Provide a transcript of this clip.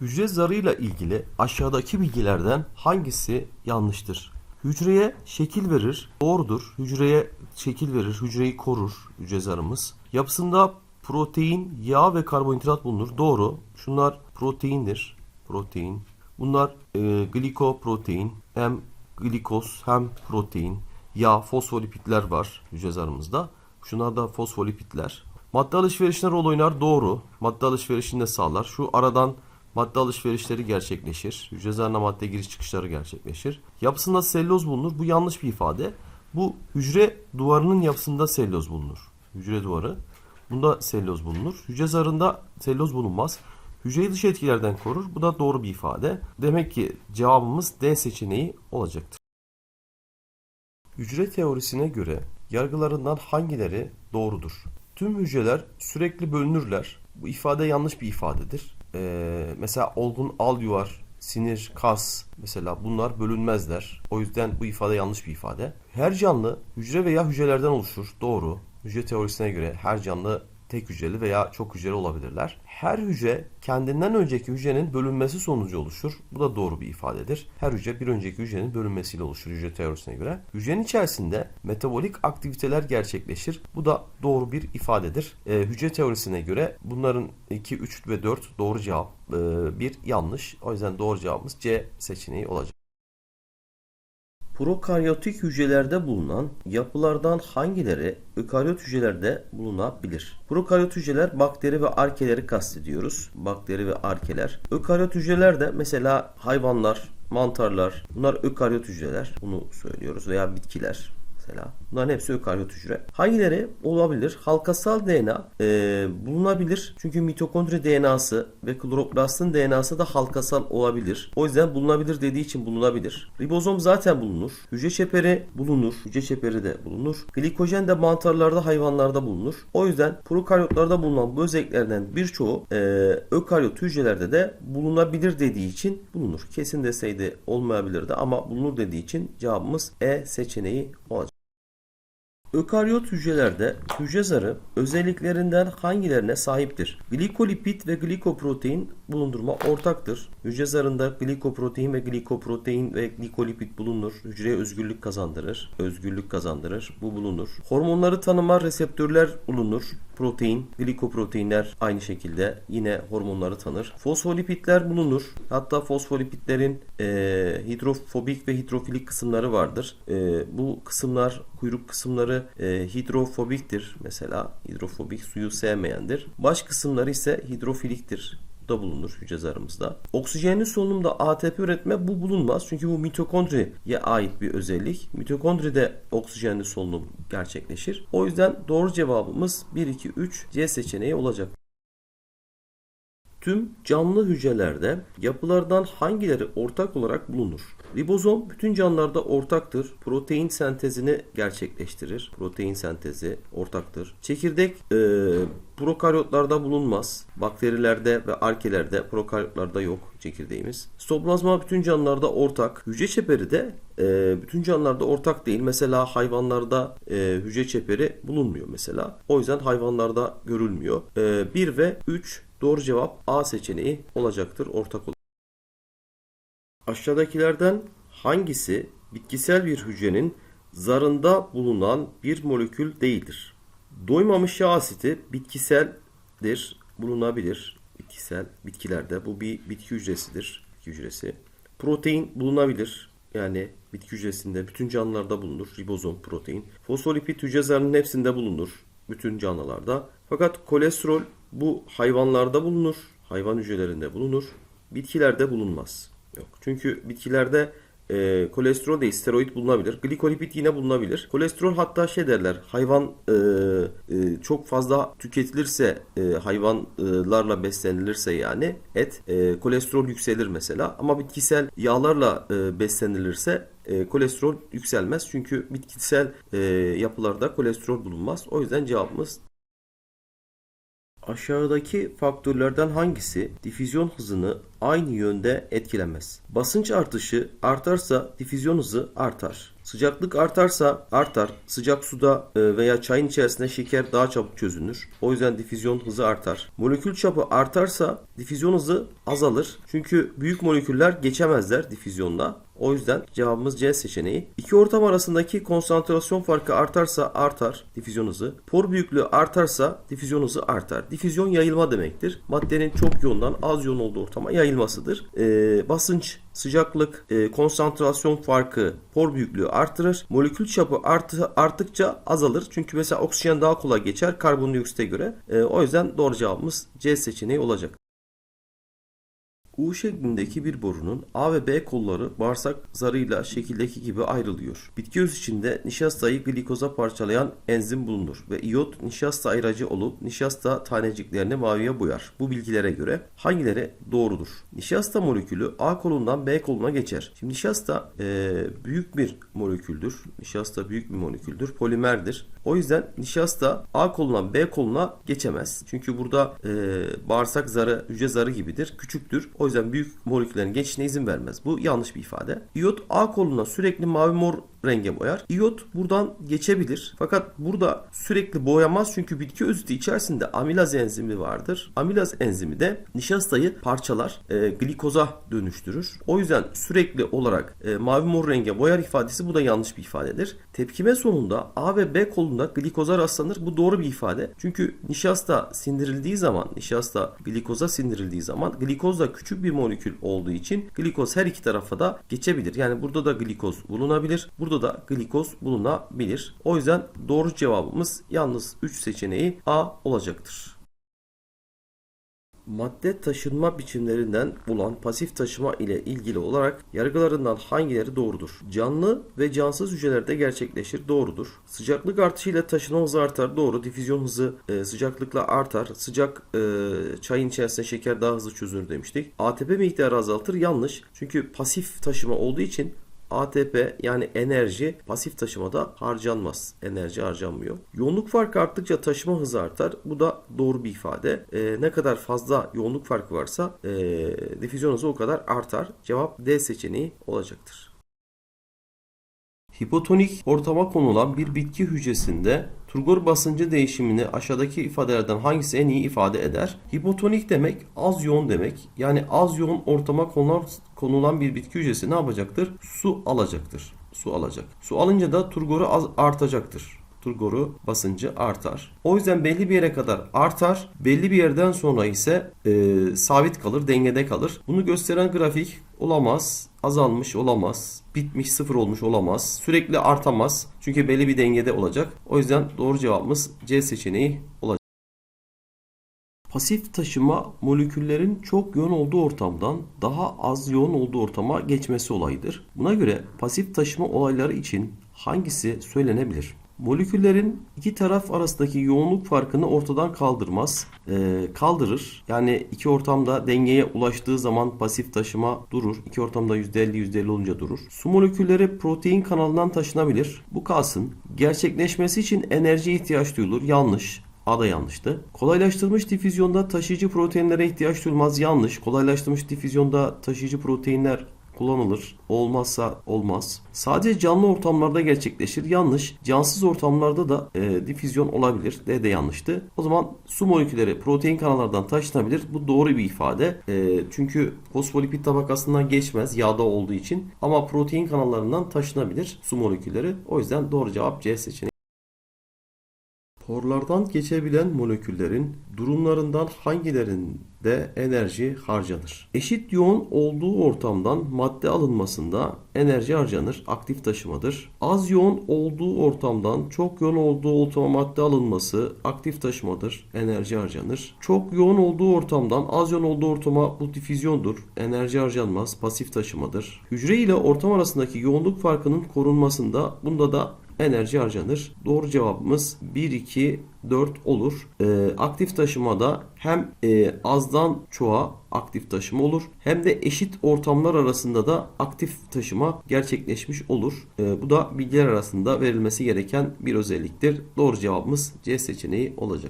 Hücre zarıyla ilgili aşağıdaki bilgilerden hangisi yanlıştır? Hücreye şekil verir, doğrudur. Hücreye şekil verir, hücreyi korur hücre zarımız. Yapısında protein, yağ ve karbonhidrat bulunur. Doğru. Şunlar proteindir. Protein. Bunlar e, glikoprotein. Hem glikoz hem protein. Yağ, fosfolipitler var hücre zarımızda. Şunlar da fosfolipitler. Madde alışverişine rol oynar. Doğru. Madde alışverişini de sağlar. Şu aradan madde alışverişleri gerçekleşir. Hücre zarına madde giriş çıkışları gerçekleşir. Yapısında selüloz bulunur. Bu yanlış bir ifade. Bu hücre duvarının yapısında selüloz bulunur. Hücre duvarı. Bunda selüloz bulunur. Hücre zarında selüloz bulunmaz. Hücreyi dış etkilerden korur. Bu da doğru bir ifade. Demek ki cevabımız D seçeneği olacaktır. Hücre teorisine göre yargılarından hangileri doğrudur? Tüm hücreler sürekli bölünürler. Bu ifade yanlış bir ifadedir. Ee, mesela olgun al yuvar, sinir, kas mesela bunlar bölünmezler. O yüzden bu ifade yanlış bir ifade. Her canlı hücre veya hücrelerden oluşur. Doğru. Hücre teorisine göre her canlı tek hücreli veya çok hücreli olabilirler. Her hücre kendinden önceki hücrenin bölünmesi sonucu oluşur. Bu da doğru bir ifadedir. Her hücre bir önceki hücrenin bölünmesiyle oluşur hücre teorisine göre. Hücrenin içerisinde metabolik aktiviteler gerçekleşir. Bu da doğru bir ifadedir. Ee, hücre teorisine göre bunların 2, 3 ve 4 doğru cevap. Ee, bir yanlış. O yüzden doğru cevabımız C seçeneği olacak. Prokaryotik hücrelerde bulunan yapılardan hangileri ökaryot hücrelerde bulunabilir? Prokaryot hücreler bakteri ve arkeleri kastediyoruz. Bakteri ve arkeler. Ökaryot hücrelerde mesela hayvanlar, mantarlar bunlar ökaryot hücreler. Bunu söylüyoruz veya bitkiler mesela. Bunların hepsi ökaryot hücre. Hangileri olabilir? Halkasal DNA e, bulunabilir. Çünkü mitokondri DNA'sı ve kloroplastın DNA'sı da halkasal olabilir. O yüzden bulunabilir dediği için bulunabilir. Ribozom zaten bulunur. Hücre çeperi bulunur. Hücre çeperi de bulunur. Glikojen de mantarlarda, hayvanlarda bulunur. O yüzden prokaryotlarda bulunan bu özelliklerden birçoğu e, ökaryot hücrelerde de bulunabilir dediği için bulunur. Kesin deseydi olmayabilirdi ama bulunur dediği için cevabımız E seçeneği olacak. Ökaryot hücrelerde hücre zarı özelliklerinden hangilerine sahiptir? Glikolipid ve glikoprotein bulundurma ortaktır. Hücre zarında glikoprotein ve glikoprotein ve glikolipid bulunur. Hücreye özgürlük kazandırır. Özgürlük kazandırır. Bu bulunur. Hormonları tanıma reseptörler bulunur. Protein, glikoproteinler aynı şekilde yine hormonları tanır. Fosfolipidler bulunur. Hatta fosfolipidlerin e, hidrofobik ve hidrofilik kısımları vardır. E, bu kısımlar kuyruk kısımları e, hidrofobiktir mesela. Hidrofobik suyu sevmeyendir. Baş kısımları ise hidrofiliktir da bulunur hücre zarımızda. Oksijenli solunumda ATP üretme bu bulunmaz. Çünkü bu mitokondriye ait bir özellik. Mitokondride oksijenli solunum gerçekleşir. O yüzden doğru cevabımız 1, 2, 3 C seçeneği olacak. Tüm canlı hücrelerde yapılardan hangileri ortak olarak bulunur? Ribozom bütün canlılarda ortaktır. Protein sentezini gerçekleştirir. Protein sentezi ortaktır. Çekirdek e, prokaryotlarda bulunmaz. Bakterilerde ve arkelerde, prokaryotlarda yok çekirdeğimiz. Stoplazma bütün canlılarda ortak. Hücre çeperi de e, bütün canlılarda ortak değil. Mesela hayvanlarda e, hücre çeperi bulunmuyor mesela. O yüzden hayvanlarda görülmüyor. E, 1 ve 3 doğru cevap A seçeneği olacaktır ortak olarak. Aşağıdakilerden hangisi bitkisel bir hücrenin zarında bulunan bir molekül değildir? Doymamış yağ asiti bitkiseldir, bulunabilir. Bitkisel bitkilerde bu bir bitki hücresidir. Bitki hücresi. Protein bulunabilir. Yani bitki hücresinde bütün canlılarda bulunur. Ribozom protein. Fosfolipid hücre zarının hepsinde bulunur. Bütün canlılarda. Fakat kolesterol bu hayvanlarda bulunur. Hayvan hücrelerinde bulunur. Bitkilerde bulunmaz. Yok. Çünkü bitkilerde e, kolesterol değil steroid bulunabilir. Glikolipid yine bulunabilir. Kolesterol hatta şey derler hayvan e, e, çok fazla tüketilirse e, hayvanlarla beslenilirse yani et e, kolesterol yükselir mesela. Ama bitkisel yağlarla e, beslenilirse e, kolesterol yükselmez. Çünkü bitkisel e, yapılarda kolesterol bulunmaz. O yüzden cevabımız Aşağıdaki faktörlerden hangisi difüzyon hızını aynı yönde etkilemez? Basınç artışı artarsa difüzyon hızı artar. Sıcaklık artarsa artar. Sıcak suda e, veya çayın içerisinde şeker daha çabuk çözünür. O yüzden difüzyon hızı artar. Molekül çapı artarsa difüzyon hızı azalır. Çünkü büyük moleküller geçemezler difüzyonla. O yüzden cevabımız C seçeneği. İki ortam arasındaki konsantrasyon farkı artarsa artar difüzyon hızı. Por büyüklüğü artarsa difüzyon hızı artar. Difüzyon yayılma demektir. Maddenin çok yoğundan az yoğun olduğu ortama yayılmasıdır. Ee, basınç, sıcaklık, e, konsantrasyon farkı por büyüklüğü artırır. Molekül çapı artı, arttıkça azalır. Çünkü mesela oksijen daha kolay geçer karbondioksite göre. Ee, o yüzden doğru cevabımız C seçeneği olacak. U şeklindeki bir borunun A ve B kolları bağırsak zarıyla şekildeki gibi ayrılıyor. Bitki özü içinde nişastayı glikoza parçalayan enzim bulunur ve iyot nişasta ayracı olup nişasta taneciklerini maviye boyar. Bu bilgilere göre hangileri doğrudur? Nişasta molekülü A kolundan B koluna geçer. Şimdi nişasta e, büyük bir moleküldür. Nişasta büyük bir moleküldür. Polimerdir. O yüzden nişasta A kolundan B koluna geçemez. Çünkü burada e, bağırsak zarı, hücre zarı gibidir. Küçüktür. O yüzden büyük moleküllerin geçişine izin vermez. Bu yanlış bir ifade. İyot A koluna sürekli mavi mor renge boyar. İyot buradan geçebilir. Fakat burada sürekli boyamaz çünkü bitki özütü içerisinde amilaz enzimi vardır. Amilaz enzimi de nişastayı parçalar, e, glikoza dönüştürür. O yüzden sürekli olarak e, mavi mor renge boyar ifadesi bu da yanlış bir ifadedir. Tepkime sonunda A ve B kolunda glikoza rastlanır. Bu doğru bir ifade. Çünkü nişasta sindirildiği zaman, nişasta glikoza sindirildiği zaman glikoz da küçük bir molekül olduğu için glikoz her iki tarafa da geçebilir. Yani burada da glikoz bulunabilir. Burada da glikoz bulunabilir. O yüzden doğru cevabımız yalnız 3 seçeneği A olacaktır. Madde taşınma biçimlerinden olan pasif taşıma ile ilgili olarak yargılarından hangileri doğrudur? Canlı ve cansız hücrelerde gerçekleşir. Doğrudur. Sıcaklık artışıyla taşınma hızı artar. Doğru. Difüzyon hızı e, sıcaklıkla artar. Sıcak e, çayın içerisinde şeker daha hızlı çözünür demiştik. ATP miktarı azaltır. Yanlış. Çünkü pasif taşıma olduğu için ATP yani enerji pasif taşımada harcanmaz. Enerji harcanmıyor. Yoğunluk farkı arttıkça taşıma hızı artar. Bu da doğru bir ifade. Ee, ne kadar fazla yoğunluk farkı varsa e, difüzyon hızı o kadar artar. Cevap D seçeneği olacaktır. Hipotonik ortama konulan bir bitki hücresinde turgor basıncı değişimini aşağıdaki ifadelerden hangisi en iyi ifade eder? Hipotonik demek az yoğun demek. Yani az yoğun ortama konulan, konulan bir bitki hücresi ne yapacaktır? Su alacaktır. Su alacak. Su alınca da turgoru az artacaktır turgoru basıncı artar. O yüzden belli bir yere kadar artar. Belli bir yerden sonra ise e, sabit kalır, dengede kalır. Bunu gösteren grafik olamaz, azalmış olamaz, bitmiş sıfır olmuş olamaz, sürekli artamaz. Çünkü belli bir dengede olacak. O yüzden doğru cevabımız C seçeneği olacak. Pasif taşıma moleküllerin çok yoğun olduğu ortamdan daha az yoğun olduğu ortama geçmesi olayıdır. Buna göre pasif taşıma olayları için hangisi söylenebilir? Moleküllerin iki taraf arasındaki yoğunluk farkını ortadan kaldırmaz, e, kaldırır. Yani iki ortamda dengeye ulaştığı zaman pasif taşıma durur. İki ortamda %50 %50 olunca durur. Su molekülleri protein kanalından taşınabilir. Bu kalsın. Gerçekleşmesi için enerji ihtiyaç duyulur. Yanlış. A da yanlıştı. Kolaylaştırılmış difüzyonda taşıyıcı proteinlere ihtiyaç duyulmaz. Yanlış. Kolaylaştırılmış difüzyonda taşıyıcı proteinler kullanılır. Olmazsa olmaz. Sadece canlı ortamlarda gerçekleşir. Yanlış. Cansız ortamlarda da e, difüzyon olabilir. D de yanlıştı. O zaman su molekülleri protein kanallardan taşınabilir. Bu doğru bir ifade. E, çünkü fosfolipid tabakasından geçmez yağda olduğu için. Ama protein kanallarından taşınabilir su molekülleri. O yüzden doğru cevap C seçeneği. Porlardan geçebilen moleküllerin durumlarından hangilerinde enerji harcanır? Eşit yoğun olduğu ortamdan madde alınmasında enerji harcanır, aktif taşımadır. Az yoğun olduğu ortamdan çok yoğun olduğu ortama madde alınması aktif taşımadır, enerji harcanır. Çok yoğun olduğu ortamdan az yoğun olduğu ortama bu difüzyondur, enerji harcanmaz, pasif taşımadır. Hücre ile ortam arasındaki yoğunluk farkının korunmasında bunda da enerji harcanır. Doğru cevabımız 1, 2, 4 olur. Ee, aktif taşımada hem e, azdan çoğa aktif taşıma olur hem de eşit ortamlar arasında da aktif taşıma gerçekleşmiş olur. Ee, bu da bilgiler arasında verilmesi gereken bir özelliktir. Doğru cevabımız C seçeneği olacak.